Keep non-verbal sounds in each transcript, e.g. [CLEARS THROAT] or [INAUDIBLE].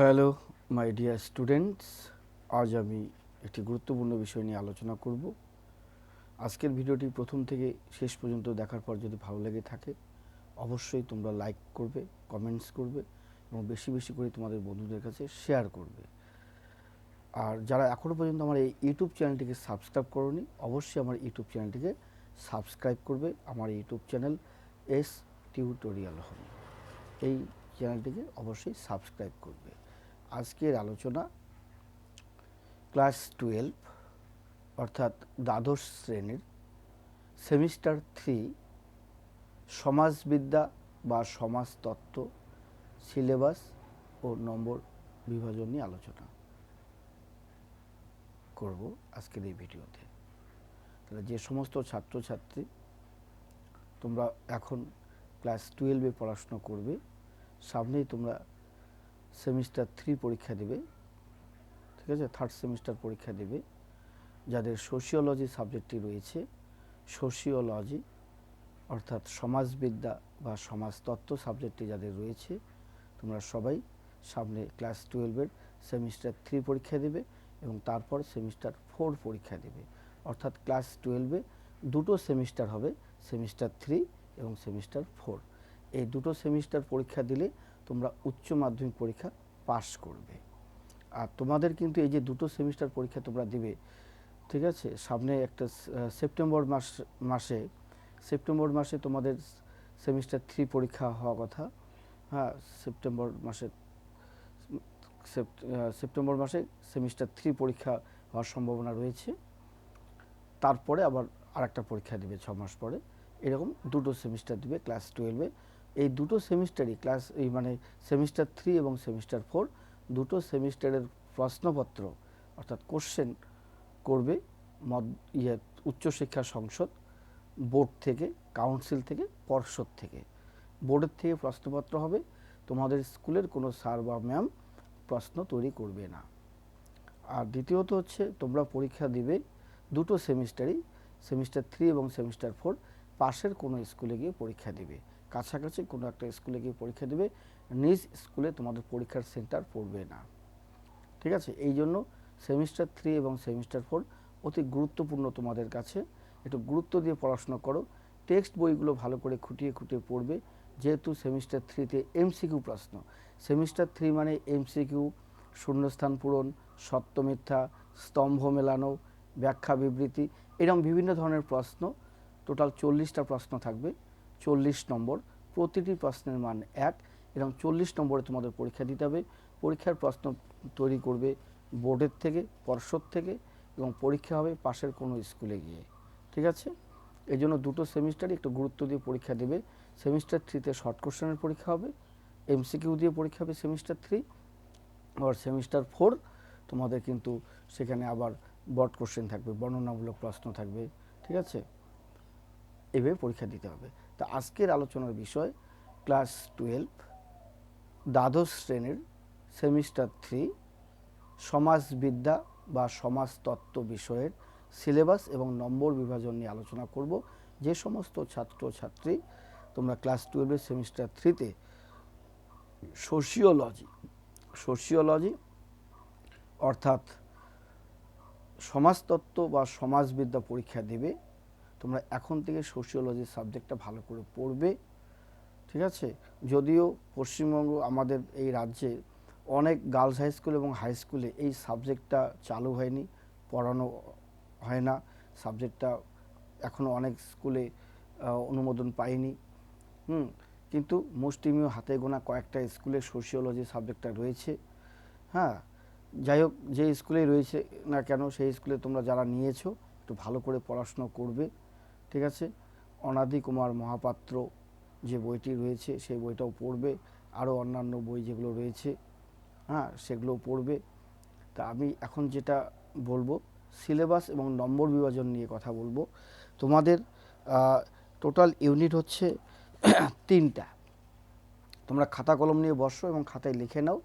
Hello my dear students আজ আমি একটি গুরুত্বপূর্ণ বিষয় নিয়ে আলোচনা করব। আজকের ভিডিওটি প্রথম থেকে শেষ পর্যন্ত দেখার পর যদি ভালো লেগে থাকে, অবশ্যই তোমরা লাইক করবে কমেন্টস করবে এবং বেশি বেশি করে তোমাদের বন্ধুদের কাছে শেয়ার করবে। আর যারা এখনও পর্যন্ত আমার এই ইউটিউব চ্যানেলটিকে সাবস্ক্রাইব করনি, অবশ্যই আমার ইউটিউব চ্যানেলটিকে সাবস্ক্রাইব করবে। আমার YouTube channel S tutorial home এই চ্যানেলটিকে অবশ্যই সাবস্ক্রাইব করবে। আজকের আলোচনা ক্লাস টুয়েলভ, অর্থাৎ দ্বাদশ শ্রেণির সেমিস্টার থ্রি সমাজবিদ্যা বা সমাজতত্ত্ব সিলেবাস ও নম্বর বিভাজন নিয়ে আলোচনা করব আজকের এই ভিডিওতে। তাহলে যে সমস্ত ছাত্রছাত্রী তোমরা এখন ক্লাস টুয়েলভে পড়াশোনা করবে, সামনেই তোমরা সেমিস্টার থ্রি পরীক্ষা দেবে, ঠিক আছে? থার্ড সেমিস্টার পরীক্ষা দেবে, যাদের সোশিওলজি সাবজেক্টটি রয়েছে সোশিওলজি অর্থাৎ সমাজবিদ্যা বা সমাজতত্ত্ব সাবজেক্টটি যাদের রয়েছে, তোমরা সবাই সামনে ক্লাস টুয়েলভের সেমিস্টার থ্রি পরীক্ষা দেবে এবং তারপর সেমিস্টার ফোর পরীক্ষা দেবে। অর্থাৎ ক্লাস টুয়েলভে দুটো সেমিস্টার হবে সেমিস্টার থ্রি এবং সেমিস্টার ফোর এই দুটো সেমিস্টার পরীক্ষা দিলে তোমরা উচ্চ মাধ্যমিক পরীক্ষা পাশ করবে। আর তোমাদের কিন্তু এই যে দুটো সেমিস্টার পরীক্ষা তোমরা দিবে, ঠিক আছে? সামনে একটা সেপ্টেম্বর মাস, মাসে, সেপ্টেম্বর মাসে তোমাদের সেমিস্টার থ্রি পরীক্ষা হওয়া কথা। হ্যাঁ সেপ্টেম্বর মাসে সেপ্টেম্বর মাসে সেমিস্টার থ্রি পরীক্ষা হওয়ার সম্ভাবনা রয়েছে। তারপরে আবার আরেকটা পরীক্ষা দিবে ছ মাস পরে। এরকম দুটো সেমিস্টার দিবে, ক্লাস টুয়েলভে। এই দুটো সেমিস্টারই ক্লাস এই মানে সেমিস্টার থ্রি এবং সেমিস্টার ফোর দুটো সেমিস্টারের প্রশ্নপত্র অর্থাৎ কোশ্চেন করবে মদ ইয়ে উচ্চশিক্ষা সংসদ বোর্ড থেকে কাউন্সিল থেকে, পর্ষদ থেকে। বোর্ডের থেকে প্রশ্নপত্র হবে, তোমাদের স্কুলের কোনো স্যার বা ম্যাম প্রশ্ন তৈরি করবে না। আর দ্বিতীয়ত হচ্ছে, তোমরা পরীক্ষা দিবে দুটো সেমিস্টারই সেমিস্টার থ্রি এবং সেমিস্টার ফোর পাশের কোনো স্কুলে গিয়ে পরীক্ষা দিবে। কাছাকাছি কোনো একটা স্কুলে গিয়ে পরীক্ষা দিবে, নিজ স্কুলে তোমাদের পরীক্ষার সেন্টার পড়বে না। ঠিক আছে? এই জন্য সেমিস্টার থ্রি এবং সেমিস্টার ফোর অতি গুরুত্বপূর্ণ তোমাদের কাছে। একটু গুরুত্ব দিয়ে পড়াশোনা করো। টেক্সট বইগুলো ভালো করে খুঁটিয়ে খুঁটিয়ে পড়বে। যেহেতু সেমিস্টার থ্রিতে এমসিকিউ প্রশ্ন। সেমিস্টার থ্রি মানে এমসিকিউ, শূন্যস্থান পূরণ, সত্য মিথ্যা, স্তম্ভ মেলানো, ব্যাখ্যা বিবৃতি এরকম বিভিন্ন ধরনের প্রশ্ন। টোটাল চল্লিশটা প্রশ্ন থাকবে। চল্লিশ নম্বর, প্রতিটি প্রশ্নের মান এক। এরকম চল্লিশ নম্বরে তোমাদের পরীক্ষা দিতে হবে। পরীক্ষার প্রশ্ন তৈরি করবে বোর্ডের থেকে, পর্ষদ থেকে, এবং পরীক্ষা হবে পাশের কোনো স্কুলে গিয়ে। ঠিক আছে? এই জন্য দুটো সেমিস্টারই একটু গুরুত্ব দিয়ে পরীক্ষা দেবে। সেমিস্টার থ্রিতে শর্ট কোশ্চেনের পরীক্ষা হবে। এমসিকিউ দিয়ে পরীক্ষা হবে সেমিস্টার থ্রি। আবার সেমিস্টার ফোর, তোমাদের কিন্তু সেখানে আবার বট কোশ্চেন থাকবে, বর্ণনামূলক প্রশ্ন থাকবে। ঠিক আছে? এভাবে পরীক্ষা দিতে হবে। তা আজকের আলোচনার বিষয় ক্লাস টুয়েলভ, দ্বাদশ শ্রেণির সেমিস্টার থ্রি, সমাজবিদ্যা বা সমাজতত্ত্ব বিষয়ের সিলেবাস এবং নম্বর বিভাজন নিয়ে আলোচনা করব। যে সমস্ত ছাত্র ছাত্রী, তোমরা ক্লাস টুয়েলভের সেমিস্টার থ্রিতে সোশিওলজি সোশিওলজি অর্থাৎ সমাজতত্ত্ব বা সমাজবিদ্যা পরীক্ষা দেবে তোমরা এখন থেকে সোশিওলজি সাবজেক্টটা ভালো করে পড়বে, ঠিক আছে? যদিও পশ্চিমবঙ্গ আমাদের এই রাজ্যে অনেক গার্লস হাই স্কুল এবং হাই স্কুলে এই সাবজেক্টটা চালু হয়নি, পড়ানো হয় না। সাবজেক্টটা এখনও অনেক স্কুলে অনুমোদন পায়নি হুম, কিন্তু মুষ্টিমীয় হাতে গোনা কয়েকটা স্কুলে সোশিওলজি সাবজেক্টটা রয়েছে। হ্যাঁ যাই হোক, যে স্কুলে রয়েছে না কেন, সেই স্কুলে তোমরা যারা নিয়েছো, একটু ভালো করে পড়াশুনো করবে। ঠিক আছে? অনাদি কুমার মহাপাত্র যে বইটি রয়েছে, সেই বইটাও পড়বে। আরও অন্যান্য বই যেগুলো রয়েছে হ্যাঁ সেগুলোও পড়বে। তা আমি এখন যেটা বলব, সিলেবাস এবং নম্বর বিভাজন নিয়ে কথা বলব। তোমাদের টোটাল ইউনিট হচ্ছে [CLEARS THROAT] তিনটা। তোমরা খাতা কলম নিয়ে বসো এবং খাতায় লিখে নাও।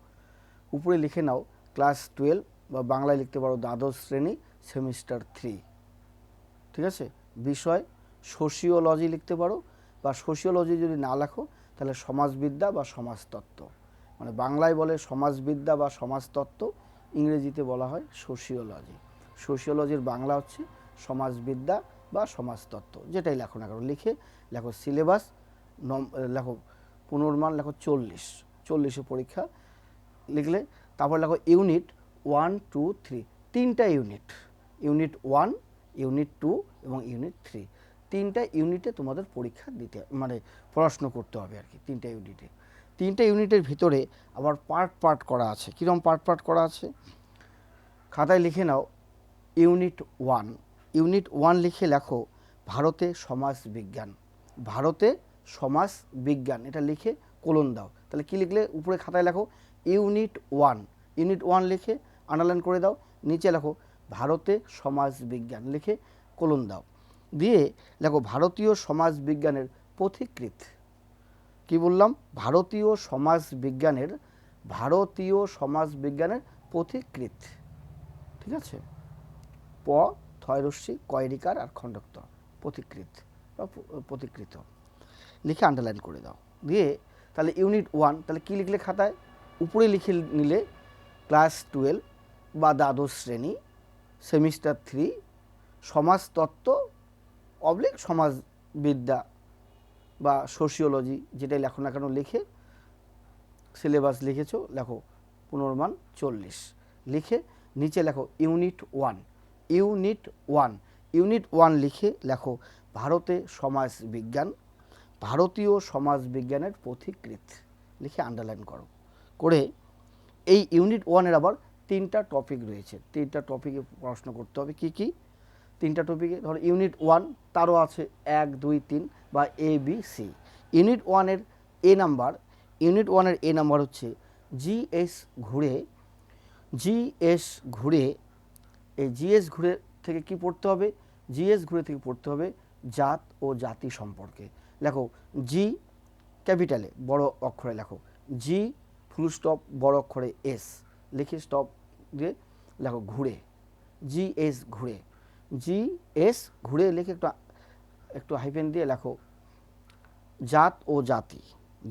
উপরে লিখে নাও, ক্লাস টুয়েলভ বা বাংলায় লিখতে পারো দ্বাদশ শ্রেণি, সেমিস্টার থ্রি। ঠিক আছে? বিষয় সোশিওলজি লিখতে পারো বা সোশিওলজি যদি না লেখো, তাহলে সমাজবিদ্যা বা সমাজতত্ত্ব। মানে বাংলায় বলে সমাজবিদ্যা বা সমাজতত্ত্ব, ইংরেজিতে বলা হয় সোশিওলজি। সোশিওলজির বাংলা হচ্ছে সমাজবিদ্যা বা সমাজতত্ত্ব, যেটাই লেখো না কেন, লিখে লেখো সিলেবাস, নম, লেখো পুনর্মান, লেখো চল্লিশ চল্লিশে পরীক্ষা লিখলে, তারপর লেখো ইউনিট ওয়ান, টু, থ্রি, তিনটা unit unit one, unit two এবং ইউনিট থ্রি। তিনটা ইউনিটে তোমাদের পরীক্ষা দিতে মানে পড়াশুনো করতে হবে আর কি, তিনটা ইউনিটে। তিনটা ইউনিটের ভিতরে আবার পার্ট পার্ট করা আছে। কীরকম পার্ট পার্ট করা আছে? খাতায় লিখে নাও, ইউনিট ওয়ান। ইউনিট ওয়ান লিখে লেখো, ভারতে সমাজ বিজ্ঞান। ভারতে সমাজ বিজ্ঞান, এটা লিখে কোলন দাও। তাহলে কি লিখলে? উপরে খাতায় লেখো, ইউনিট ওয়ান। ইউনিট ওয়ান লিখে আন্ডারলাইন করে দাও, নিচে লেখো, ভারতে সমাজ বিজ্ঞান লিখে কোলন দাও। দিয়ে দেখো ভারতীয় সমাজ বিজ্ঞানের পথিকৃত কি বললাম? ভারতীয় সমাজ বিজ্ঞানের ভারতীয় সমাজ বিজ্ঞানের পথিকৃত ঠিক আছে? প, থয়রশ্মি, কয়রিকার আর খণ্ডক্ত পথিকৃত বা পথিকৃত। লিখে আন্ডারলাইন করে দাও। দিয়ে তাহলে ইউনিট ওয়ান তাহলে কি লিখলে খাতায়? উপরে লিখে নিলে ক্লাস টুয়েলভ বা দ্বাদশ শ্রেণি সেমিস্টার থ্রি সমাজতত্ত্ব অবলিক সমাজবিদ্যা বা সোশিওলজি যেটাই লেখো না কেন, লিখে সিলেবাস লিখেছো, লেখো পুনর্মান চল্লিশ। লিখে নিচে লেখো unit one unit one unit one লিখে লেখো ভারতে সমাজ বিজ্ঞান ভারতীয় সমাজ বিজ্ঞানের পথিকৃত লিখে আন্ডারলাইন করো। করে এই ইউনিট ওয়ানের আবার তিনটা টপিক রয়েছে। তিনটা টপিকে পড়াশোনা করতে হবে কি কি? তিনটা টপিকে ধরো ইউনিট ওয়ান তারও আছে এক, দুই, তিন বা এ বি সি ইউনিট ওয়ানের এ নাম্বার ইউনিট ওয়ানের এ নাম্বার হচ্ছে G S Ghurye G S Ghurye, এই জিএস ঘুরে থেকে কি পড়তে হবে? জিএস ঘুরে থেকে পড়তে হবে জাত ও জাতি সম্পর্কে। লেখো জি ক্যাপিটালে, বড় অক্ষরে লেখো জি ফুল স্টপ বড় অক্ষরে এস লিখে স্টপ দিয়ে লেখো, ঘুরে জি এস ঘুরে। জি এস ঘুরে লিখে একটু একটু হাইফেন দিয়ে লেখো, জাত ও জাতি,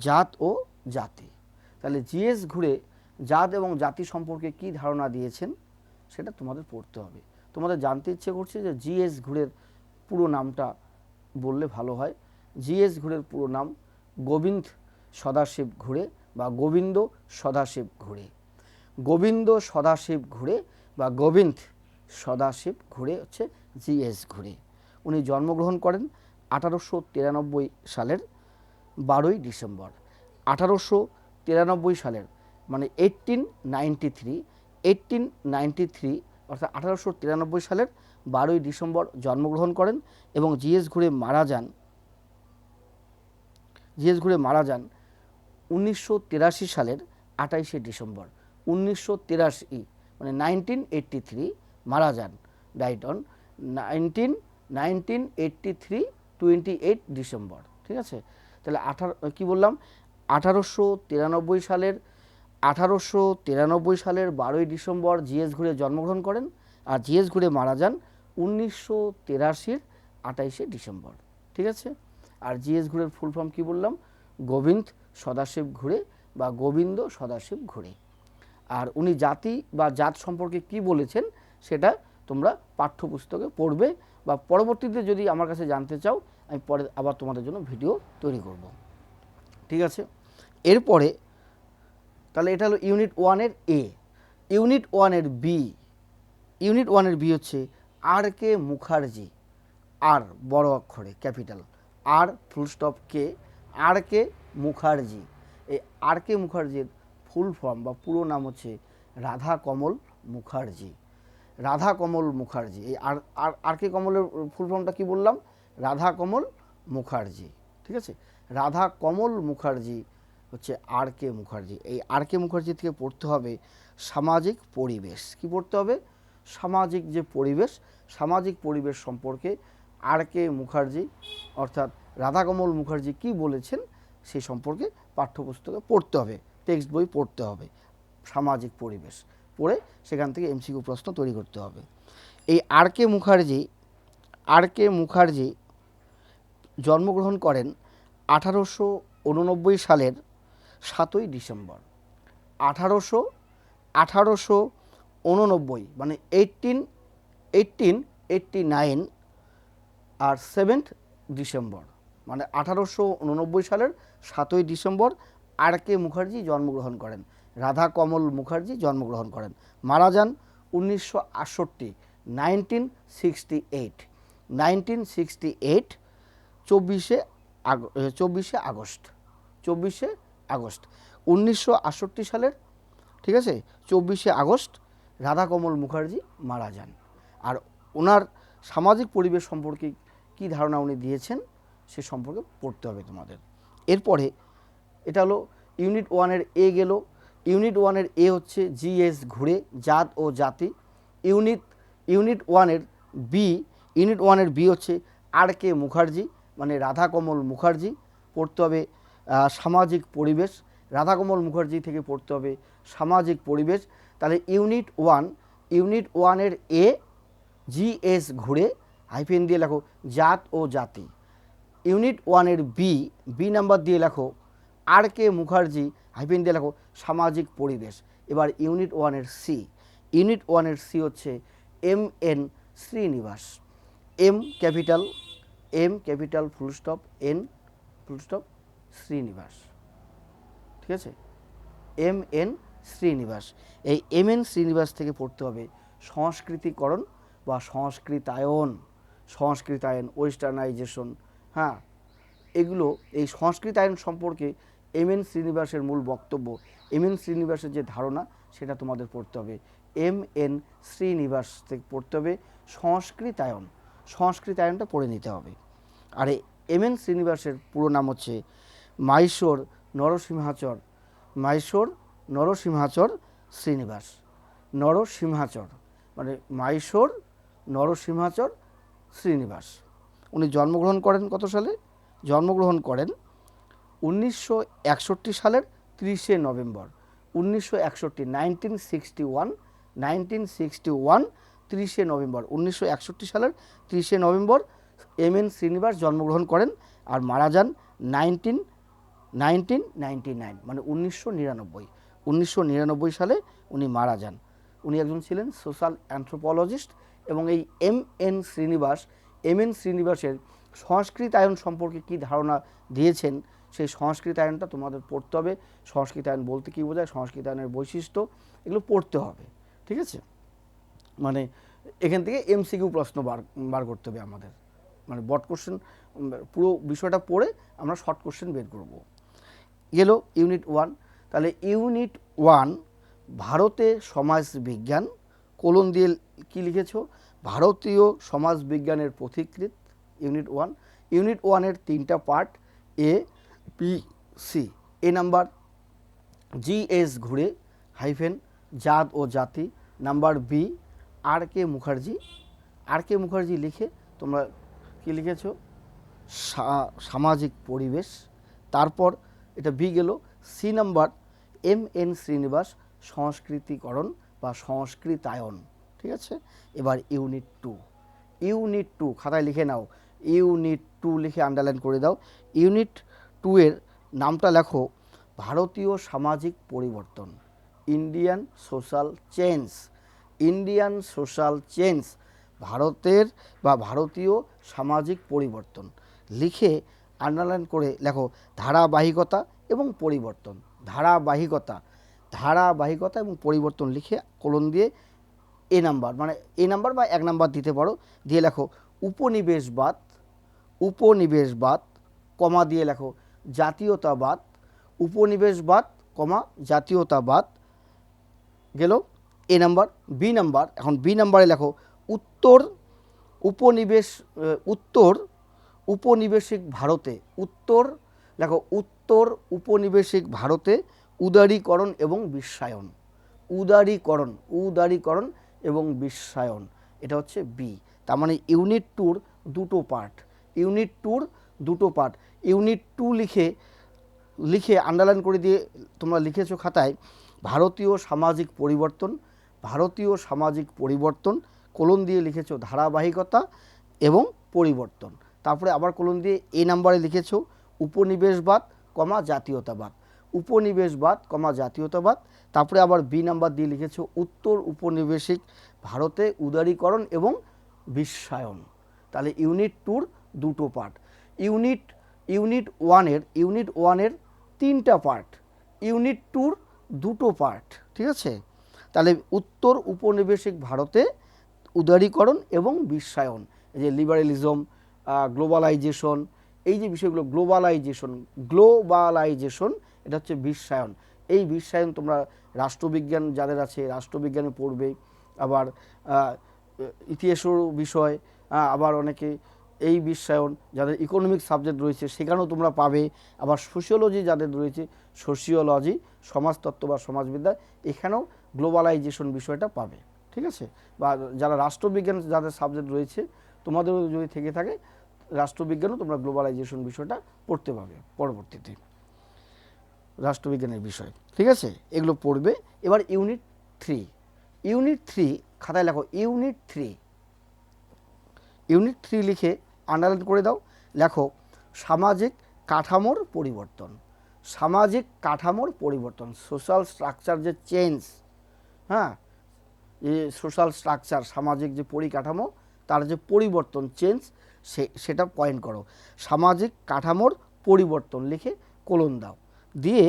জাত ও জাতি। তাহলে জিএস ঘুরে জাত এবং জাতি সম্পর্কে কি ধারণা দিয়েছেন সেটা তোমাদের পড়তে হবে। তোমাদের জানতে ইচ্ছে করছে যে জিএস ঘুরের পুরো নামটা বললে ভালো হয়। জিএস ঘুরের পুরো নাম গোবিন্দ সদাশিব ঘুরে বা গোবিন্দ সদাশিব ঘুরে। গোবিন্দ সদাশিব ঘুরে বা গোবিন্দ সদাশিব ঘুরে হচ্ছে জিএস ঘুরে উনি জন্মগ্রহণ করেন আঠারোশো তিরানব্বই সালের বারোই ডিসেম্বর। আঠারোশো তিরানব্বই সালের মানে eighteen ninety three eighteen ninety three অর্থাৎ আঠারোশো তিরানব্বই সালের বারোই ডিসেম্বর জন্মগ্রহণ করেন এবং জিএস ঘুরে মারা যান। জিএস ঘুরে মারা যান উনিশশো তিরাশি সালের আঠাইশে ডিসেম্বর। উনিশশো তিরাশি মানে নাইনটিন এইট্টি থ্রি মারা যান died on nineteen nineteen eighty three twenty eight December ঠিক আছে? তাহলে আঠারো, কী বললাম? আঠারোশো তিরানব্বই সালের, আঠারোশো তিরানব্বই সালের বারোই ডিসেম্বর জিএস ঘুরে জন্মগ্রহণ করেন আর জিএস ঘুরে মারা যান উনিশশো তিরাশির আঠাইশে ডিসেম্বর ঠিক আছে? আর জিএস ঘুরের ফুল ফর্ম কি বললাম? গোবিন্দ সদাশিব ঘুরে বা গোবিন্দ সদাশিব ঘুরে। আর উনি জাতি বা জাত সম্পর্কে কি বলেছেন? সেটা তোমরা পাঠ্যপুস্তকে পড়বে বা পরবর্তীতে যদি আমার কাছে জানতে চাও, আমি পরে আবার তোমাদের জন্য ভিডিও তৈরি করব। ঠিক আছে? এরপরে, তাহলে এটা হলো ইউনিট ওয়ানের এ। ইউনিট ওয়ানের বি। ইউনিট ওয়ানের বি হচ্ছে আর কে মুখার্জি। আর, বড় অক্ষরে, capital. R, full stop, K. R K Mukherjee. এই আর কে মুখার্জির ফুল ফর্ম বা পুরো নাম হচ্ছে রাধা কমল মুখার্জি। রাধা কমল মুখার্জি। এই আর আর কে কমলের ফুল ফর্মটা কি বললাম? রাধা কমল মুখার্জি, ঠিক আছে? রাধা কমল মুখার্জি হচ্ছে আর কে মুখার্জি। এই আর কে মুখার্জি থেকে পড়তে হবে সামাজিক পরিবেশ। কি পড়তে হবে? সামাজিক যে পরিবেশ, সামাজিক পরিবেশ সম্পর্কে আর কে মুখার্জি, অর্থাৎ রাধাকমল মুখার্জি কি বলেছেন সেই সম্পর্কে পাঠ্যপুস্তকে পড়তে হবে, টেক্সট বই পড়তে হবে, সামাজিক পরিবেশ। পড়ে সেখান থেকে এমসিকিউ প্রশ্ন তৈরি করতে হবে। এই R K Mukherjee, R K Mukherjee জন্মগ্রহণ করেন আঠারোশো উননব্বই সালের সাতই ডিসেম্বর। আঠারোশো আঠারোশো উননব্বই মানে এইটিন এইটিন এইটটি নাইন আর সেভেন্থ ডিসেম্বর। মানে আঠারোশো উননব্বই সালের সাতই ডিসেম্বর আর কে মুখার্জি জন্মগ্রহণ করেন। রাধা কমল মুখার্জি জন্মগ্রহণ করেন। মারা যান উনিশশো আটষট্টি nineteen sixty eight nineteen sixty eight চব্বিশে চব্বিশে আগস্ট। চব্বিশে আগস্ট। উনিশশো আটষট্টি সালের, ঠিক আছে? চব্বিশে আগস্ট রাধাকমল মুখার্জি মারা যান। আর ওনার সামাজিক পরিবেশ সম্পর্কে কি ধারণা উনি দিয়েছেন সে সম্পর্কে পড়তে হবে তোমাদের। এরপরে এটা হলো ইউনিট ওয়ানের এ গেল ইউনিট ওয়ানের এ হচ্ছে জিএস ঘুরে জাত ও জাতি। ইউনিট ইউনিট ওয়ানের বি, ইউনিট ওয়ানের বি হচ্ছে আর কে মুখার্জি মানে রাধাকমল মুখার্জি পড়তে হবে সামাজিক পরিবেশ। রাধাকমল মুখার্জি থেকে পড়তে হবে সামাজিক পরিবেশ। তাহলে ইউনিট ওয়ান, ইউনিট ওয়ানের এ, জিএস ঘুরে হাইফেন দিয়ে লেখো জাত ও জাতি। ইউনিট ওয়ানের বি বি নাম্বার দিয়ে লেখো আর কে মুখার্জি হাইফেন দিয়ে লেখো, সামাজিক পরিবেশ। এবার ইউনিট ওয়ানের সি ইউনিট ওয়ানের সি হচ্ছে M N Srinivas. M capital M capital full stop, N full stop Srinivas. ঠিক আছে? M N Srinivas. এই এম এন শ্রীনিবাস থেকে পড়তে হবে সংস্কৃতিকরণ বা সংস্কৃতায়ন। সংস্কৃতায়ন, ওয়েস্টার্নাইজেশন হ্যাঁ? এগুলো, এই সংস্কৃতায়ন সম্পর্কে এম এন শ্রীনিবাসের মূল বক্তব্য, এম এন শ্রীনিবাসের যে ধারণা, সেটা তোমাদের পড়তে হবে। এম এন শ্রীনিবাস থেকে পড়তে হবে সংস্কৃতায়ন। সংস্কৃতায়নটা পড়ে নিতে হবে। আর, এম এন শ্রীনিবাসের পুরো নাম হচ্ছে মাইশোর নরসিংহাচর মাইশোর নরসিংহাচর শ্রীনিবাস। নরসিংহাচর মানে মাইশোর নরসিংহাচর শ্রীনিবাস। উনি জন্মগ্রহণ করেন কত সালে? জন্মগ্রহণ করেন উনিশশো একষট্টি সালের তিরিশে নভেম্বর, উনিশশো একষট্টি nineteen sixty one nineteen sixty one তিরিশে নভেম্বর, উনিশশো একষট্টি সালের তিরিশে নভেম্বর এম এন শ্রীনিবাস জন্মগ্রহণ করেন আর মারা যান নাইনটিন নাইনটিন নাইনটি নাইন মানে উনিশশো নিরানব্বই উনিশশো নিরানব্বই সালে উনি মারা যান। উনি একজন ছিলেন সোশ্যাল অ্যান্থ্রোপোলজিস্ট এবং এই M N Srinivas, M N শ্রীনিবাসের সংস্কৃতায়ন সম্পর্কে কি ধারণা দিয়েছেন সেই সংস্কৃত সংস্কৃতায়নটা তোমাদের পড়তে হবে। সংস্কৃতায়ন বলতে কী বোঝায়? সংস্কৃতায়নের বৈশিষ্ট্য এগুলো পড়তে হবে, ঠিক আছে? মানে এখান থেকে এমসিকিউ প্রশ্ন বার বার করতে হবে আমাদের। মানে বট কোশ্চেন পুরো বিষয়টা পড়ে আমরা শর্ট কোশ্চেন বের করব। গেল ইউনিট ওয়ান। তাহলে ইউনিট ওয়ান, ভারতে সমাজ বিজ্ঞান কোলন দিয়ে কি লিখেছ? ভারতীয় সমাজ বিজ্ঞানের পথিকৃত ইউনিট ওয়ান। ইউনিট ওয়ানের তিনটা part, A P C A number G S Ghurye hyphen জাত ও জাতি number B R K Mukherjee R K Mukherjee লিখে তোমরা কি লিখেছ সামাজিক পরিবেশ তারপর এটা বি গেল C number M N Srinivas সংস্কৃতিকরণ বা সংস্কৃতায়ন ঠিক আছে এবার ইউনিট টু ইউনিট টু খাতায় লিখে নাও ইউনিট টু লিখে আন্ডারলাইন করে দাও ইউনিট টু এর নামটা লেখো, ভারতীয় সামাজিক পরিবর্তন Indian social change Indian social change ভারতের বা ভারতীয় সামাজিক পরিবর্তন। লিখে আন্ডারলাইন করে লেখো, ধারাবাহিকতা এবং পরিবর্তন, ধারাবাহিকতা ধারাবাহিকতা এবং পরিবর্তন লিখে কলম দিয়ে এ নাম্বার মানে এ নাম্বার বা এক নাম্বার দিতে পারো, দিয়ে লেখো, উপনিবেশবাদ উপনিবেশবাদ, কমা দিয়ে লেখো জাতীয়তাবাদ, উপনিবেশবাদ, কমা, জাতীয়তাবাদ। গেল এ নাম্বার, বি নাম্বার। এখন বি নাম্বারে লেখো, উত্তর উপনিবেশ উত্তর উপনিবেশিক ভারতে, উত্তর, লেখো, উত্তর উপনিবেশিক ভারতে উদারীকরণ এবং বিশ্বায়ন। উদারীকরণ উদারীকরণ এবং বিশ্বায়ন, এটা হচ্ছে বি। তার মানে ইউনিট টুর দুটো পার্ট। ইউনিট টুর দুটো পার্ট ইউনিট টু লিখে লিখে আন্ডারলাইন করে দিয়ে তোমরা লিখেছো খাতায়, ভারতীয় সামাজিক পরিবর্তন, ভারতীয় সামাজিক পরিবর্তন কোলন দিয়ে লিখেছো ধারাবাহিকতা এবং পরিবর্তন। তারপরে আবার কোলন দিয়ে এ নাম্বারে লিখেছো উপনিবেশবাদ, কমা জাতীয়তাবাদ উপনিবেশবাদ, কমা জাতীয়তাবাদ তারপরে আবার বি নাম্বার দিয়ে লিখেছো উত্তর উপনিবেশিক ভারতে উদারীকরণ এবং বিশ্বায়ন তাহলে ইউনিট টুর দুটো পার্ট ইউনিট ইউনিট ওয়ানের ইউনিট ওয়ানের তিনটা পার্ট ইউনিট টুর দুটো পার্ট ঠিক আছে? তাহলে উত্তর উপনিবেশিক ভারতে উদারীকরণ এবং বিশ্বায়ন, এই যে লিবারেলিজম গ্লোবালাইজেশন এই যে বিষয়গুলো গ্লোবালাইজেশন গ্লোবালাইজেশন এটা হচ্ছে বিশ্বায়ন। এই বিশ্বায়ন তোমরা রাষ্ট্রবিজ্ঞান যাদের আছে, রাষ্ট্রবিজ্ঞানে পড়বে, আবার ইতিহাসের বিষয় আবার অনেকে এই বিশ্বায়ন যাদের ইকোনমিক সাবজেক্ট রয়েছে, সেখানেও তোমরা পাবে। আবার সোশিওলজি যাদের রয়েছে সোশিওলজি সমাজতত্ত্ব বা সমাজবিদ্যা, এখানেও গ্লোবালাইজেশন বিষয়টা পাবে। ঠিক আছে? বা যারা রাষ্ট্রবিজ্ঞান যাদের সাবজেক্ট রয়েছে, তোমাদেরও যদি থেকে থাকে, রাষ্ট্রবিজ্ঞানও তোমরা গ্লোবালাইজেশন বিষয়টা পড়তে পাবে পরবর্তীতে। রাষ্ট্রবিজ্ঞানের বিষয়। ঠিক আছে? এগুলো পড়বে। এবার ইউনিট থ্রি ইউনিট থ্রি খাতায় লেখো ইউনিট থ্রি ইউনিট থ্রি লিখে আন্ডারলাইন করে দাও। লেখো, সামাজিক কাঠামোর পরিবর্তন। সামাজিক কাঠামোর পরিবর্তন সোশ্যাল স্ট্রাকচার যে চেঞ্জ হ্যাঁ? যে সোশ্যাল স্ট্রাকচার সামাজিক যে পরিকাঠামো, তার যে পরিবর্তন চেঞ্জ সে, সেটা পয়েন্ট করো। সামাজিক কাঠামোর পরিবর্তন লিখে কোলন দাও। দিয়ে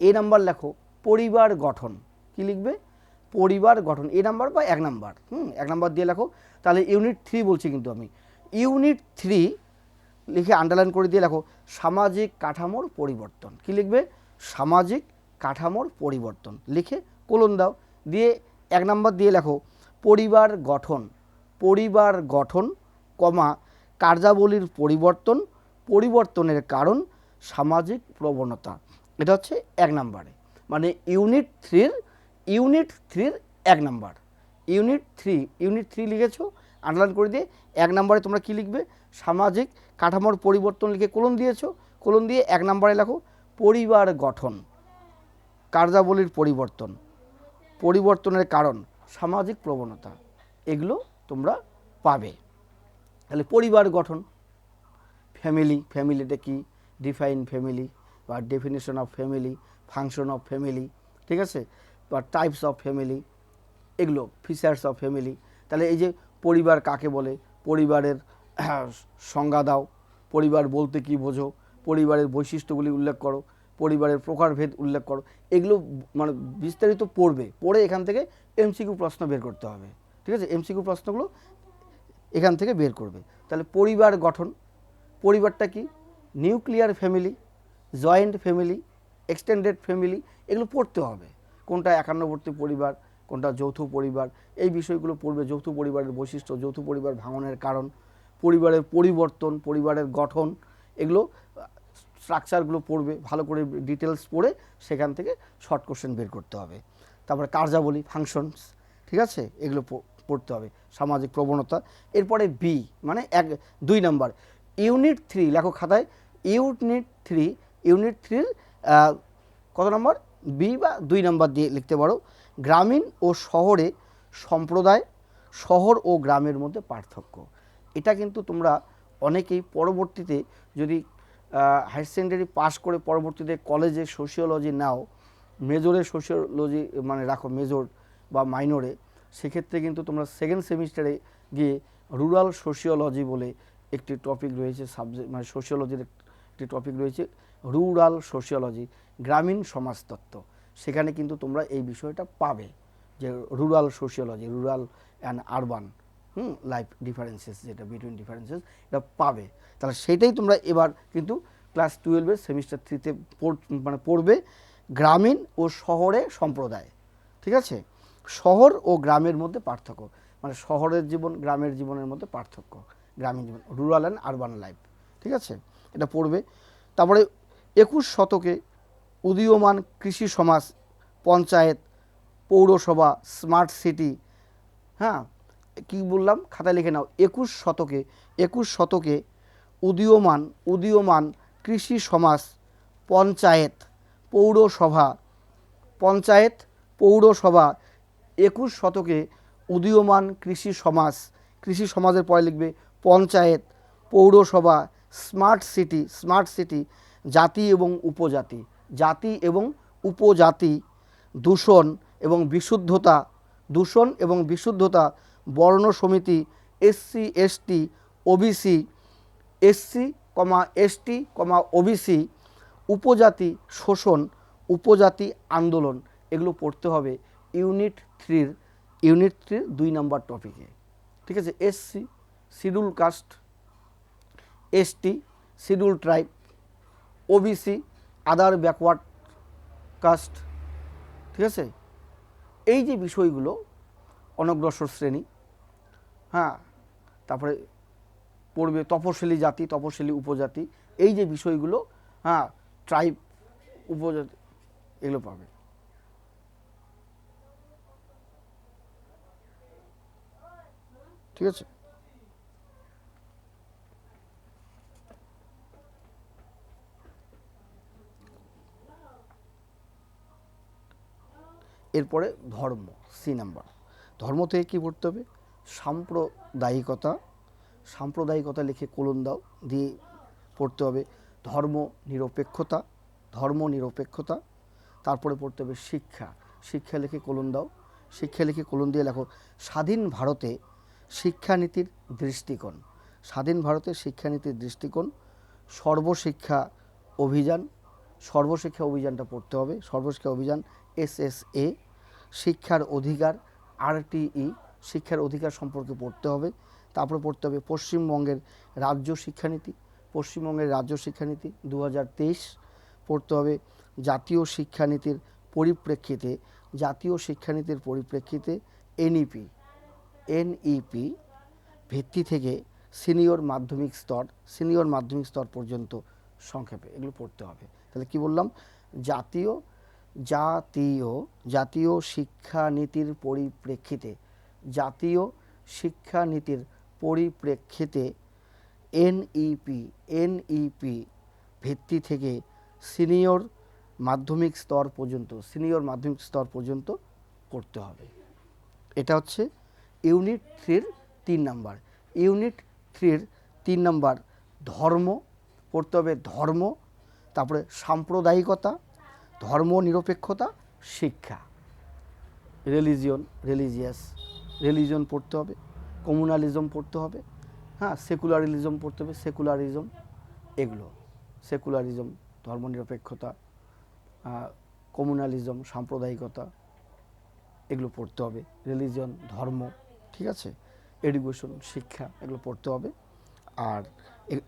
এ নাম্বার লেখো, পরিবার গঠন। কি লিখবে? পরিবার গঠন, এ নাম্বার বা এক নাম্বার হুম? এক নাম্বার দিয়ে লেখো। তাহলে ইউনিট থ্রি বলছি কিন্তু আমি। ইউনিট থ্রি লিখে আন্ডারলাইন করে দিয়ে লেখো, সামাজিক কাঠামোর পরিবর্তন। কি লিখবে? সামাজিক কাঠামোর পরিবর্তন। লিখে কোলন দাও। দিয়ে এক নম্বর দিয়ে লেখো, পরিবার গঠন পরিবার গঠন, কমা, কার্যাবলীর পরিবর্তন, পরিবর্তনের কারণ, সামাজিক প্রবণতা। এটা হচ্ছে এক নাম্বারে মানে ইউনিট থ্রির ইউনিট থ্রির এক number unit three unit three লিখেছো আন্ডারলাইন করে দিয়ে এক নম্বরে তোমরা কি লিখবে? সামাজিক কাঠামোর পরিবর্তন লিখে কোলন দিয়েছ। কোলন দিয়ে এক নম্বরে লেখো, পরিবার গঠন। কার্যাবলীর পরিবর্তন। পরিবর্তনের কারণ, সামাজিক প্রবণতা। এগুলো তোমরা পাবে। তাহলে পরিবার গঠন। ফ্যামিলি ফ্যামিলিটা কি? ডিফাইন ফ্যামিলি বা definition of family function of family ঠিক আছে? বা টাইপস অফ ফ্যামিলি এগুলো ফিচার্স অফ ফ্যামিলি তাহলে এই যে পরিবার কাকে বলে? পরিবারের সংজ্ঞা দাও। পরিবার বলতে কি বোঝো? পরিবারের বৈশিষ্ট্যগুলি উল্লেখ করো। পরিবারের প্রকারভেদ উল্লেখ করো। এগুলো মানে বিস্তারিত পড়বে। পড়ে এখান থেকে এমসিকিউ প্রশ্ন বের করতে হবে। ঠিক আছে? এমসিকিউ প্রশ্নগুলো এখান থেকে বের করবে। তাহলে পরিবার গঠন। পরিবারটা কি? Nuclear family, joint family, extended family, এগুলো পড়তে হবে। কোনটা একান্নবর্তী পরিবার কোনটা যৌথ পরিবার, এই বিষয়গুলো পড়বে যৌথ পরিবারের বৈশিষ্ট্য, যৌথ পরিবার ভাঙনের কারণ, পরিবারের পরিবর্তন, পরিবারের গঠন, এগুলো, স্ট্রাকচারগুলো পড়বে, ভালো করে ডিটেলস পড়ে সেখান থেকে শর্ট কোশ্চেন বের করতে হবে। তারপরে কার্যাবলী, ফাংশনস, ঠিক আছে? এগুলো পড়তে হবে, সামাজিক প্রবণতা। এরপরে বি মানে এক, দুই নাম্বার, ইউনিট থ্রি, লেখো খাতায়, ইউনিট থ্রি, ইউনিট থ্রির কত নম্বর? বি বা দুই নাম্বার দিয়ে লিখতে পারো। গ্রামীণ ও শহরে সম্প্রদায়, শহর ও গ্রামের মধ্যে পার্থক্য। এটা কিন্তু তোমরা অনেকেই পরবর্তীতে যদি হায়ার সেকেন্ডারি পাশ করে পরবর্তীতে কলেজে সোশিওলজি নাও মেজরে সোশিওলজি মানে রাখো মেজর বা মাইনরে সেক্ষেত্রে কিন্তু তোমরা সেকেন্ড সেমিস্টারে গিয়ে রুরাল সোশিওলজি বলে একটি টপিক রয়েছে সাবজেক্ট মানে সোশিওলজির একটি টপিক রয়েছে রুরাল সোশিওলজি গ্রামীণ সমাজতত্ত্ব। সেখানে কিন্তু তোমরা এই বিষয়টা পাবে যে rural sociology rural and urban hmm life differences যেটা বিটুইন ডিফারেন্সেস এটা পাবে। তাহলে সেটাই তোমরা এবার কিন্তু ক্লাস টুয়েলভের সেমিস্টার থ্রিতে মানে পড়বে গ্রামীণ ও শহরে সম্প্রদায়। ঠিক আছে? শহর ও গ্রামের মধ্যে পার্থক্য। মানে শহরের জীবন, গ্রামের জীবনের মধ্যে পার্থক্য। গ্রামীণ জীবন রুরাল অ্যান্ড আরবান লাইফ ঠিক আছে? এটা পড়বে। তারপরে একুশ শতকে উদীয়মান কৃষি সমাজ, পঞ্চায়েত, পৌরসভা স্মার্ট সিটি হ্যাঁ কি বললাম? খাতায় লিখে নাও। একুশ শতকে একুশ শতকে উদীয়মান উদীয়মান কৃষি সমাজ, পঞ্চায়েত, পৌরসভা পঞ্চায়েত, পৌরসভা, একুশ শতকে উদীয়মান কৃষি সমাজ। কৃষি সমাজের পরে লিখবে পঞ্চায়েত, পৌরসভা স্মার্ট সিটি স্মার্ট সিটি জাতি এবং উপজাতি। জাতি এবং উপজাতি, দূষণ এবং বিশুদ্ধতা, দূষণ এবং বিশুদ্ধতা, বর্ণ সমিতি, SC, ST, OBC, SC, comma, ST, comma, OBC, উপজাতি শোষণ, উপজাতি আন্দোলন, এগুলো পড়তে হবে ইউনিট থ্রির ইউনিট থ্রির দুই নম্বর টপিকে। ঠিক আছে? SC scheduled caste, ST scheduled tribe, OBC other backward caste ঠিক আছে? এই যে বিষয়গুলো, অনগ্রসর শ্রেণি হ্যাঁ তারপরে পড়বে তপশিলি জাতি, তপশিলি উপজাতি, এই যে বিষয়গুলো হ্যাঁ ট্রাইব উপজাতি, এগুলো পাবে। ঠিক আছে? এরপরে ধর্ম, সি নাম্বার। ধর্ম থেকে কী পড়তে হবে? সাম্প্রদায়িকতা। সাম্প্রদায়িকতা লিখে কোলন দাও, দিয়ে পড়তে হবে ধর্ম নিরপেক্ষতা ধর্ম নিরপেক্ষতা। তারপরে পড়তে হবে শিক্ষা। শিক্ষা লিখে কোলন দাও। শিক্ষা লিখে কোলন দিয়ে লেখো, স্বাধীন ভারতে শিক্ষানীতির দৃষ্টিকোণ। স্বাধীন ভারতের শিক্ষানীতির দৃষ্টিকোণ, সর্বশিক্ষা অভিযান। সর্বশিক্ষা অভিযানটা পড়তে হবে। সর্বশিক্ষা অভিযান এসএসএ, শিক্ষার অধিকার, আরটিই, শিক্ষার অধিকার সম্পর্কে পড়তে হবে। তারপরে পড়তে হবে পশ্চিমবঙ্গের রাজ্য শিক্ষানীতি, পশ্চিমবঙ্গের রাজ্য শিক্ষানীতি দু হাজার তেইশ। পড়তে হবে জাতীয় শিক্ষানীতির পরিপ্রেক্ষিতে, জাতীয় শিক্ষানীতির পরিপ্রেক্ষিতে এনইপি এনইপি ভিত্তি থেকে সিনিয়র মাধ্যমিক স্তর, সিনিয়র মাধ্যমিক স্তর পর্যন্ত সংক্ষেপে এগুলো পড়তে হবে। তাহলে কি বললাম? জাতীয় জাতীয় জাতীয় শিক্ষানীতির পরিপ্রেক্ষিতে, জাতীয় শিক্ষানীতির পরিপ্রেক্ষিতে এনইপি এনইপি ভিত্তি থেকে সিনিয়র মাধ্যমিক স্তর পর্যন্ত, সিনিয়র মাধ্যমিক স্তর পর্যন্ত করতে হবে। এটা হচ্ছে ইউনিট থ্রির তিন নাম্বার। ইউনিট থ্রির তিন নাম্বার ধর্ম, পড়তে হবে ধর্ম, তারপরে সাম্প্রদায়িকতা ধর্ম নিরপেক্ষতা শিক্ষা। রিলিজিয়ন রিলিজিয়াস রিলিজিয়ন পড়তে হবে কমিউনালিজম পড়তে হবে হ্যাঁ সেকুলারিজম পড়তে হবে সেকুলারিজম এগুলো। সেকুলারিজম ধর্মনিরপেক্ষতা কমিউনালিজম সাম্প্রদায়িকতা এগুলো পড়তে হবে। রিলিজিয়ন ধর্ম, ঠিক আছে? এডুকেশন শিক্ষা এগুলো পড়তে হবে। আর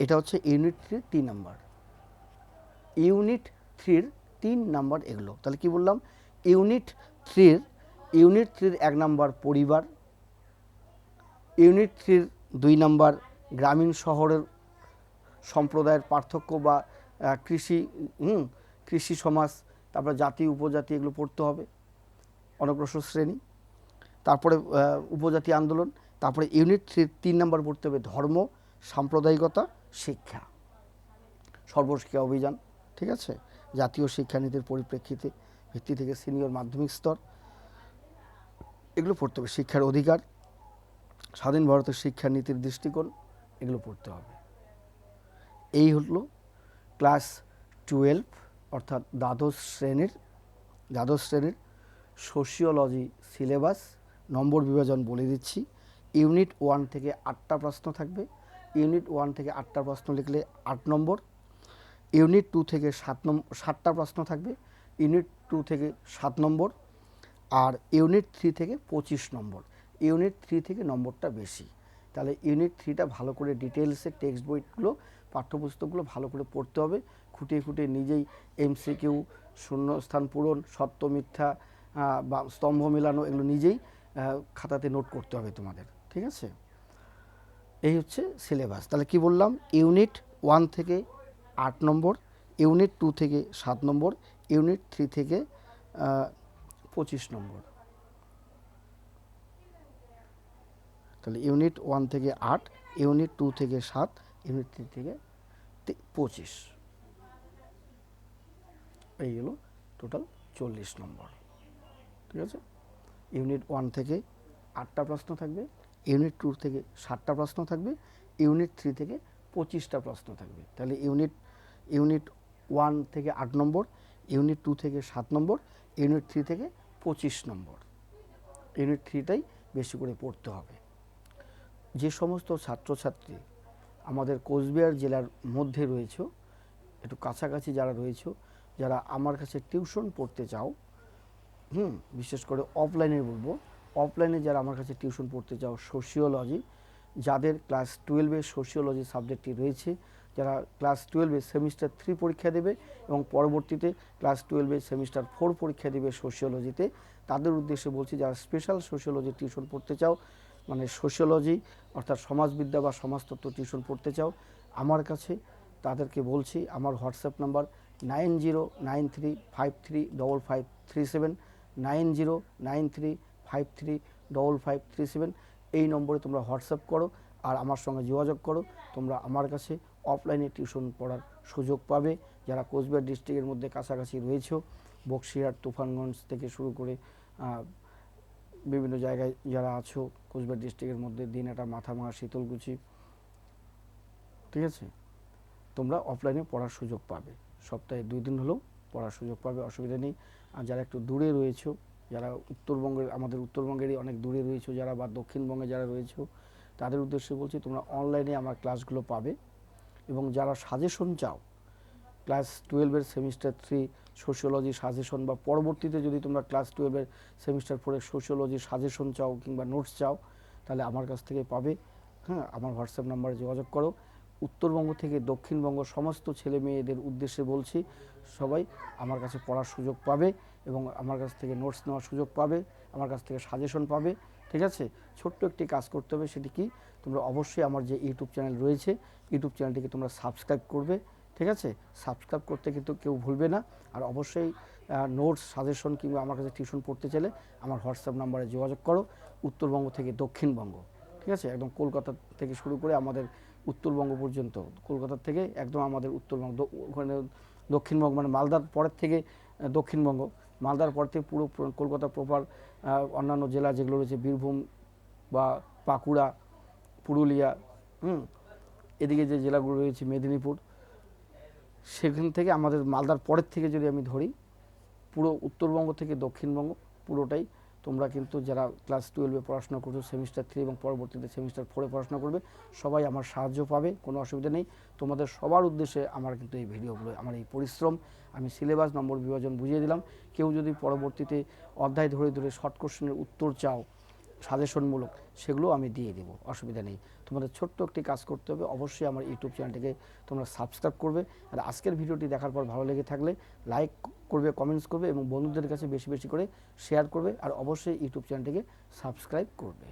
এটা হচ্ছে ইউনিট থ্রির তিন নাম্বার ইউনিট থ্রির তিন নাম্বার এগুলো। তাহলে কি বললাম? ইউনিট থ্রির ইউনিট থ্রির এক নাম্বার পরিবার, ইউনিট থ্রির দুই নাম্বার গ্রামীণ শহরের সম্প্রদায়ের পার্থক্য বা কৃষি কৃষি সমাজ, তারপরে জাতি, উপজাতি এগুলো পড়তে হবে, অনগ্রসর শ্রেণি, তারপরে উপজাতি আন্দোলন, তারপরে ইউনিট থ্রির তিন নম্বর পড়তে হবে ধর্ম, সাম্প্রদায়িকতা, শিক্ষা, সর্বশিক্ষা অভিযান, ঠিক আছে? জাতীয় শিক্ষানীতির পরিপ্রেক্ষিতে ভিত্তি থেকে সিনিয়র মাধ্যমিক স্তর। এগুলো পড়তে হবে, শিক্ষার অধিকার, স্বাধীন ভারতের শিক্ষানীতির দৃষ্টিকোণ, এগুলো পড়তে হবে। এই হলো ক্লাস টুয়েলভ, অর্থাৎ দ্বাদশ শ্রেণির দ্বাদশ শ্রেণির সোশিওলজি সিলেবাস নম্বর বিভাজন বলে দিচ্ছি। ইউনিট ওয়ান থেকে আটটা প্রশ্ন থাকবে। ইউনিট ওয়ান থেকে আটটা প্রশ্ন লিখলে আট নম্বর। ইউনিট টু থেকে সাত নম্বর সাতটা প্রশ্ন থাকবে, ইউনিট টু থেকে সাত নম্বর আর ইউনিট থ্রি থেকে পঁচিশ নম্বর। ইউনিট থ্রি থেকে নম্বরটা বেশি। তাহলে ইউনিট থ্রিটা ভালো করে ডিটেলসে টেক্সট বইগুলো, পাঠ্যপুস্তকগুলো ভালো করে পড়তে হবে। খুঁটিয়ে খুঁটিয়ে নিজেই এমসিকিউ, শূন্যস্থান পূরণ, সত্য, মিথ্যা বা স্তম্ভ মেলানো এগুলো নিজেই খাতাতে নোট করতে হবে তোমাদের। ঠিক আছে? এই হচ্ছে সিলেবাস। তাহলে কি বললাম? ইউনিট ওয়ান থেকে আট নম্বর, ইউনিট টু থেকে সাত নম্বর, ইউনিট থ্রি থেকে পঁচিশ নম্বর। তাহলে ইউনিট ওয়ান থেকে আট, ইউনিট টু থেকে সাত, ইউনিট থ্রি থেকে পঁচিশ। এই হলো টোটাল চল্লিশ নম্বর। ঠিক আছে? ইউনিট ওয়ান থেকে আটটা প্রশ্ন থাকবে, ইউনিট টু থেকে ষাটটা প্রশ্ন থাকবে, ইউনিট থ্রি থেকে পঁচিশটা প্রশ্ন থাকবে। তাহলে ইউনিট ইউনিট ওয়ান থেকে আট নম্বর, ইউনিট টু থেকে সাত নম্বর, ইউনিট থ্রি থেকে পঁচিশ নম্বর। ইউনিট থ্রিটাই বেশি করে পড়তে হবে। যে সমস্ত ছাত্রছাত্রী আমাদের কোচবিহার জেলার মধ্যে রয়েছে, একটু কাছাকাছি যারা রয়েছে, যারা আমার কাছে টিউশন পড়তে চাও, হুম, বিশেষ করে অফলাইনে বলব, অফলাইনে যারা আমার কাছে টিউশন পড়তে চাও, সোশিওলজি, যাদের ক্লাস টুয়েলভে সোশিওলজি সাবজেক্টটি রয়েছে যারা ক্লাস টুয়েলভে সেমিস্টার থ্রি পরীক্ষা দেবে এবং পরবর্তীতে ক্লাস টুয়েলভে সেমিস্টার ফোর পরীক্ষা দেবে সোশিওলজিতে, তাদের উদ্দেশ্যে বলছি যারা স্পেশাল সোশিওলজি টিউশন পড়তে চাও মানে সোশিওলজি অর্থাৎ সমাজবিদ্যা বা সমাজতত্ত্ব টিউশন পড়তে চাও, আমার কাছে তাদেরকে বলছি আমার WhatsApp number nine zero nine three five three double five three seven, nine zero nine three five three double five three seven, এই নম্বরে তোমরা হোয়াটসঅ্যাপ করো আর আমার সঙ্গে যোগাযোগ করো, তোমরা আমার কাছে অফলাইনে টিউশন পড়ার সুযোগ পাবে। যারা কোচবিহার ডিস্ট্রিক্টের মধ্যে কাছাকাছি রয়েছে বক্সিরহাট, তুফানগঞ্জ থেকে শুরু করে বিভিন্ন জায়গায় যারা আছো, কোচবিহার ডিস্ট্রিক্টের মধ্যে দিনাটা মাথামা শীতলকুচি, ঠিক আছে? তোমরা অফলাইনে পড়ার সুযোগ পাবে। সপ্তাহে দুই দিন হলেও পড়ার সুযোগ পাবে, অসুবিধা নেই। আর যারা একটু দূরে রয়েছে, যারা উত্তরবঙ্গের, আমাদের উত্তরবঙ্গেরই অনেক দূরে রয়েছে, যারা বা দক্ষিণবঙ্গে যারা রয়েছে, তাদের উদ্দেশ্যে বলছি তোমরা অনলাইনে আমার ক্লাসগুলো পাবে। এবং যারা সাজেশন চাও, ক্লাস টুয়েলভের সেমিস্টার থ্রি সোশিওলজি সাজেশন বা পরবর্তীতে যদি তোমরা ক্লাস টুয়েলভের সেমিস্টার ফোরের সোশিওলজি সাজেশন চাও কিংবা নোটস চাও, তাহলে আমার কাছ থেকে পাবে। হ্যাঁ আমার হোয়াটসঅ্যাপ নাম্বারে যোগাযোগ করো। উত্তরবঙ্গ থেকে দক্ষিণবঙ্গ সমস্ত ছেলে মেয়েদের উদ্দেশ্যে বলছি, সবাই আমার কাছে পড়ার সুযোগ পাবে এবং আমার কাছ থেকে নোটস নেওয়ার সুযোগ পাবে, আমার কাছ থেকে সাজেশন পাবে। ঠিক আছে? ছোট্ট একটি কাজ করতে হবে, সেটি কি? তোমরা অবশ্যই আমার যে ইউটিউব চ্যানেল রয়েছে, ইউটিউব চ্যানেলটিকে তোমরা সাবস্ক্রাইব করবে, ঠিক আছে? সাবস্ক্রাইব করতে কিন্তু কেউ ভুলবে না। আর অবশ্যই নোটস সাজেশন কিংবা আমার কাছে টিউশন পড়তে চাইলে আমার হোয়াটসঅ্যাপ নাম্বারে যোগাযোগ করো, উত্তরবঙ্গ থেকে দক্ষিণবঙ্গ, ঠিক আছে? একদম কলকাতা থেকে শুরু করে আমাদের উত্তরবঙ্গ পর্যন্ত, কলকাতা থেকে একদম আমাদের উত্তরবঙ্গ ওখানে দক্ষিণবঙ্গ মানে মালদার পরের থেকে দক্ষিণবঙ্গ। মালদার পর থেকে পুরো কলকাতা প্রপার অন্যান্য জেলা যেগুলো রয়েছে, বীরভূম বা পাকুড়া পুরুলিয়া, হুম, এদিকে যে জেলাগুলো রয়েছে, মেদিনীপুর, সেখান থেকে আমাদের মালদার পরের থেকে যদি আমি ধরি, পুরো উত্তরবঙ্গ থেকে দক্ষিণবঙ্গ পুরোটাই তোমরা কিন্তু যারা ক্লাস টুয়েলভে পড়াশোনা করছ সেমিস্টার থ্রি এবং পরবর্তীতে সেমিস্টার ফোরে পড়াশোনা করবে, সবাই আমার সাহায্য পাবে, কোনো অসুবিধা নেই। তোমাদের সবার উদ্দেশ্যে আমার কিন্তু এই ভিডিওগুলো, আমার এই পরিশ্রম, আমি সিলেবাস নম্বর, বিভাজন বুঝিয়ে দিলাম। কেউ যদি পরবর্তীতে অধ্যায় ধরে ধরে শর্ট কোশ্চেনের উত্তর চাও সাজেশনমূলক সেগুলো আমি দিয়ে দেব, অসুবিধা নেই। তোমাদের ছোট্ট একটি কাজ করতে হবে, অবশ্যই আমার ইউটিউব চ্যানেলটিকে তোমরা সাবস্ক্রাইব করবে। আর আজকের ভিডিওটি দেখার পর ভালো লেগে থাকলে লাইক করবে কমেন্টস করবে এবং বন্ধুদের কাছে বেশি বেশি করে শেয়ার করবে। আর অবশ্যই ইউটিউব চ্যানেলটিকে সাবস্ক্রাইব করবে।